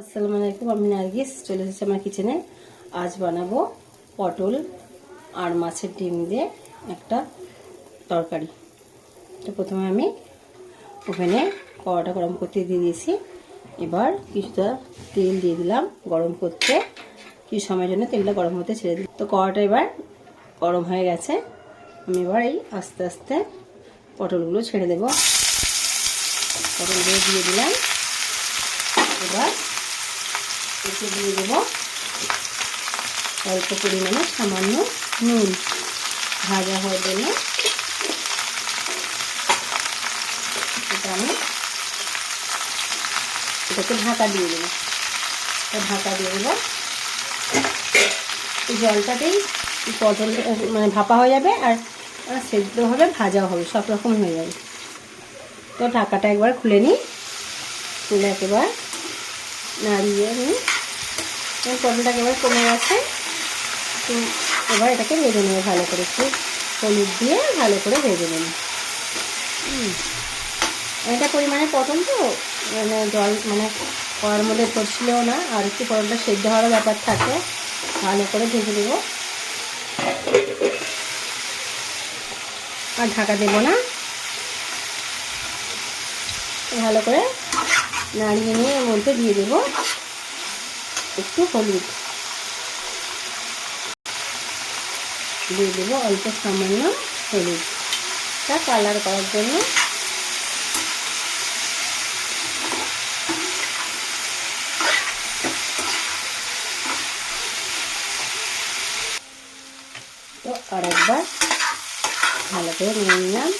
আসসালামু আলাইকুম, আমি নার্গিস, চলে এসেছি আমার কিচেনে আজ বানাবো পটল আর মাছের ডিম দিয়ে একটা তরকারি। তো প্রথমে আমি ওভেনে কড়াটা গরম করতে দিয়ে দিয়েছি। এবার কিছুটা তেল দিয়ে দিলাম গরম করতে। কিছু সময়ের জন্য তেলটা গরম হতে ছেড়ে দিই তো কড়াটা এবার গরম হয়ে গেছে। আমি এবার এই আস্তে আস্তে পটলগুলো ছেড়ে দেবো। পটলগুলো দিয়ে দিলাম। এবার এতে দিয়ে দেবো। অল্প পরিমাণে সামান্য নুন। ভাজা হওয়ার জন্য এটা আমি এটাকে ঢাকা দিয়ে দেবো। ঢাকা দিয়ে দেবো। এই জলটাতেই পটল মানে ভাপা হয়ে যাবে আর সেদ্ধ হবে ভাজাও হবে, সব রকম হয়ে যাবে। তো ঢাকাটা একবার খুলে নিই। খুলে একেবার নাড়িয়ে নিই পটলটাকে এবার কমে গেছে। তো এবার এটাকে ভেজে নেবে ভালো করে একটু। হলুদ দিয়ে ভালো করে ভেজে নেব। এটা পরিমাণে পটল তো মানে জল মানে কড়ার মধ্যে পড়ছিলেও না আর একটু পটলটা সেদ্ধ হওয়ার ব্যাপার থাকে। ভালো করে ভেজে দেব আর ঢাকা দেবো না। ভালো করে নাড়িয়ে নিয়ে এর মধ্যে দিয়ে দেবো। একটু হলুদ। দিয়ে দেবো অল্প সামান্য হলুদটা কালার করার জন্য। তো আরেকবার ভালো করে নিয়ে নিলাম।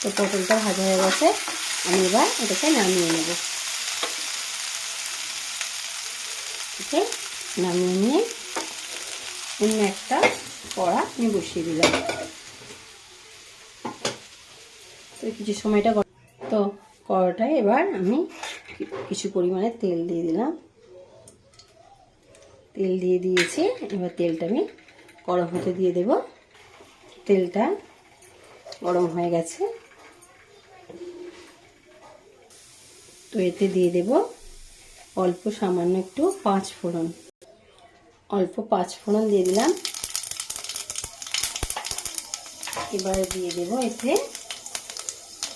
তো পটলটা ভাজা হয়ে গেছে। আমি এবার এটাকে নামিয়ে নেব। ওকে নামিয়ে নিয়ে অন্য একটা কড়া আমি বসিয়ে দিলাম। তো কিছু সময়টা তো কড়াটায় এবার আমি কিছু পরিমাণে তেল দিয়ে দিলাম। তেল দিয়ে দিয়েছি। এবার তেলটা আমি গরম হতে দিয়ে দেব। তেলটা গরম হয়ে গেছে। তো এতে দিয়ে দেব অল্প সামান্য একটু পাঁচ ফোড়ন। অল্প পাঁচ ফোড়ন দিয়ে দিলাম। এবারে দিয়ে দেব এতে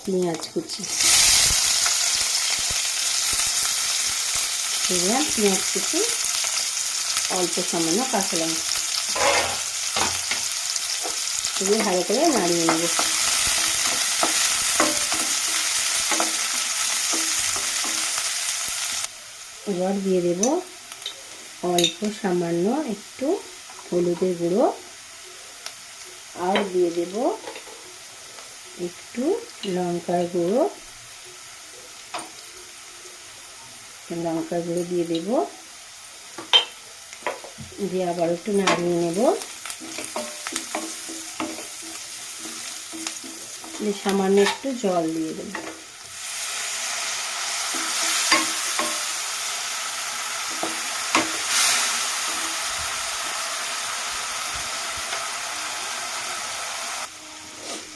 পেঁয়াজ কুচি। দিলাম পেঁয়াজ কুচি, অল্প সামান্য কাঁচা লঙ্কা। ভালো করে নাড়িয়ে নেব। এবার দিয়ে দেব অল্প সামান্য একটু হলুদের গুঁড়ো। আর দিয়ে দেব একটু লঙ্কার গুঁড়ো। লঙ্কার গুঁড়ো দিয়ে দেব। দিয়ে আবার একটু নাড়িয়ে নেব। সামান্য একটু জল দিয়ে দেব।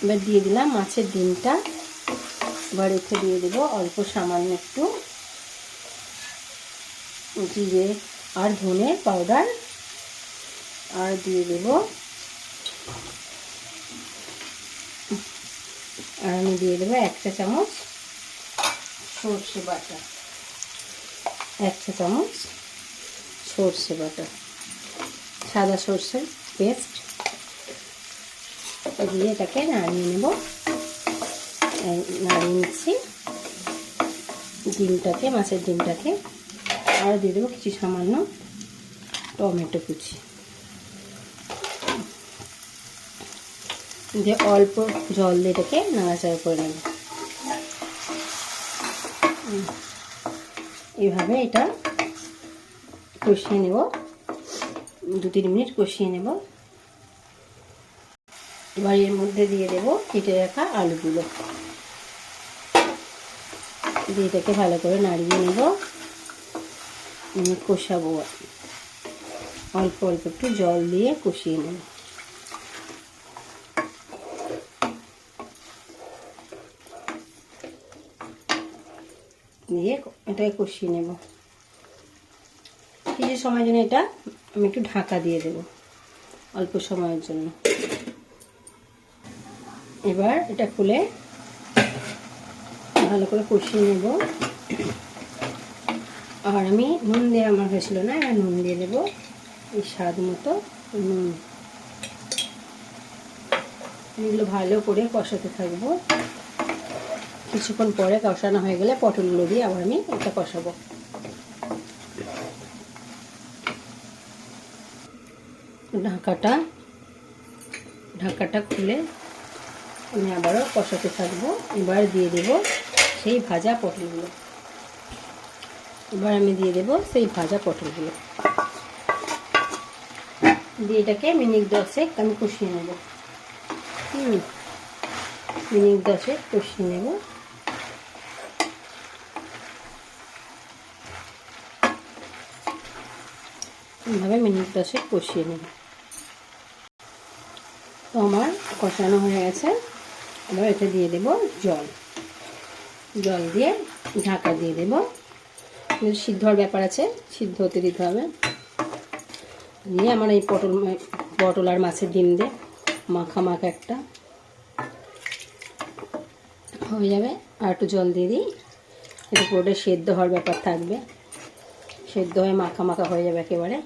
এবার দিয়ে দিলাম মাছের ডিমটা। এবার এতে দিয়ে দেব অল্প সামান্য একটু জিরে আর ধনে পাউডার। আর দিয়ে দেব আর আমি দিয়ে দেবো এক চা চামচ সর্ষে বাটা। এক চা চামচ সর্ষে বাটা। সাদা সর্ষের পেস্ট। দিয়ে এটাকে নাড়িয়ে নেব। নাড়িয়ে নিচ্ছি। ডিমটাকে, মাছের ডিমটাকে। আর দিয়ে দেবো কিছু সামান্য টমেটো কুচি। দিয়ে অল্প জল দিয়ে এটাকে নাড়াচাড়া করে নেব। এভাবে এটা কষিয়ে নেব। দু তিন মিনিট কষিয়ে নেব। এবার এর মধ্যে দিয়ে দেব কেটে রাখা আলুগুলো। দিয়ে এটাকে ভালো করে নাড়িয়ে নেব। কষাবো। অল্প অল্প একটু জল দিয়ে কষিয়ে নেব। দিয়ে এটাকে কষিয়ে নেব। কিছু সময়ের জন্য এটা আমি একটু ঢাকা দিয়ে দেব অল্প সময়ের জন্য। এবার এটা খুলে ভালো করে কষিয়ে নেব। আর আমি নুন দিয়ে আমার হয়েছিল না, এবার নুন দিয়ে দেবো এই স্বাদ মতো নুন। এগুলো ভালো করে কষাতে থাকব। কিছুক্ষণ পরে কষানো হয়ে গেলে পটলগুলো দিয়ে আবার আমি এটা কষাবো। ঢাকাটা ঢাকাটা খুলে আমি আবারও কষাতে থাকব। এবার দিয়ে দেব সেই ভাজা পটলগুলো। এবার আমি দিয়ে দেব সেই ভাজা পটলগুলো। দিয়ে এটাকে মিনিট দশেক আমি কষিয়ে নেব। হুম, মিনিট দশেক কষিয়ে নেব। এইভাবে মিনিট দশেক কষিয়ে নেব। তো আমার কষানো হয়ে গেছে। এবার এতে দিয়ে দেব জল। জল দিয়ে ঢাকা দিয়ে দেব। সিদ্ধ হওয়ার ব্যাপার আছে, সিদ্ধ হতে দিতে হবে। দিয়ে আমার এই পটল পটল আর মাছের ডিম দিয়ে মাখা মাখা একটা হয়ে যাবে। আর একটু জল দিয়ে দিই। এটা পুরোটা সেদ্ধ হওয়ার ব্যাপার থাকবে। সেদ্ধ হয়ে মাখা মাখা হয়ে যাবে একেবারে।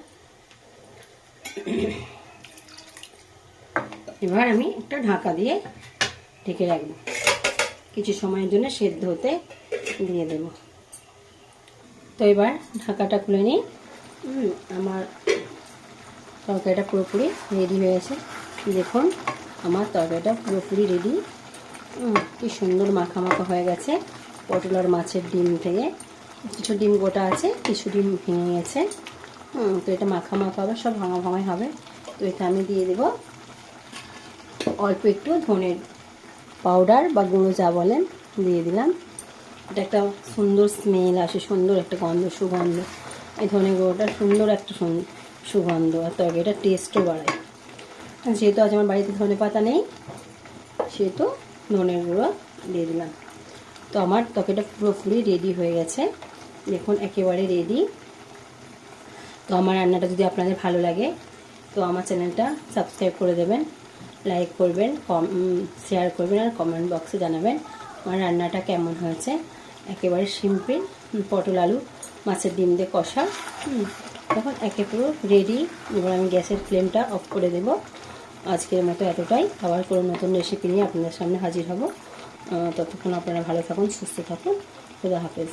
এবার আমি একটা ঢাকা দিয়ে ঢেকে রাখব। কিছু সময়ের জন্য সেদ্ধ হতে দিয়ে দেব। তো এবার ঢাকাটা খুলে নিই। আমার তরকারিটা পুরোপুরি রেডি হয়ে গেছে। দেখুন, আমার তরকারিটা পুরোপুরি রেডি কি সুন্দর মাখা মাখা হয়ে গেছে পটল আর মাছের ডিম থেকে। কিছু ডিম গোটা আছে, কিছু ডিম ভেঙে গেছে। তো এটা মাখা মাখা হবে, সব ভাঙা ভাঙাই হবে। তো এটা আমি দিয়ে দেব। অল্প একটু ধনের পাউডার বা গুঁড়ো যা বলেন দিয়ে দিলাম। এটা একটা সুন্দর স্মেল আসে, সুন্দর একটা গন্ধ, সুগন্ধ। এই ধনে গুঁড়োটা সুন্দর একটা সুগন্ধ। আর তরকারিটা টেস্টও বাড়ায়। যেহেতু আজ আমার বাড়িতে ধনে পাতা নেই, সেহেতু ধনের গুঁড়ো দিয়ে দিলাম। তো আমার তরকারিটা পুরোপুরি রেডি হয়ে গেছে। দেখুন, একেবারে রেডি তো আমার রান্নাটা যদি আপনাদের ভালো লাগে, তো আমার চ্যানেলটা সাবস্ক্রাইব করে দেবেন। লাইক করবেন কম শেয়ার করবেন আর কমেন্ট বক্সে জানাবেন আমার রান্নাটা কেমন হয়েছে। একেবারে সিম্পল পটল আলু, মাছের ডিম দিয়ে কষা তখন একে পুরো রেডি এবার আমি গ্যাসের ফ্লেমটা অফ করে দেব। আজকের মতো এতটাই। আবার কোনো নতুন রেসিপি নিয়ে আপনাদের সামনে হাজির হব। ততক্ষণ আপনারা ভালো থাকুন, সুস্থ থাকুন। খুদা হাফেজ।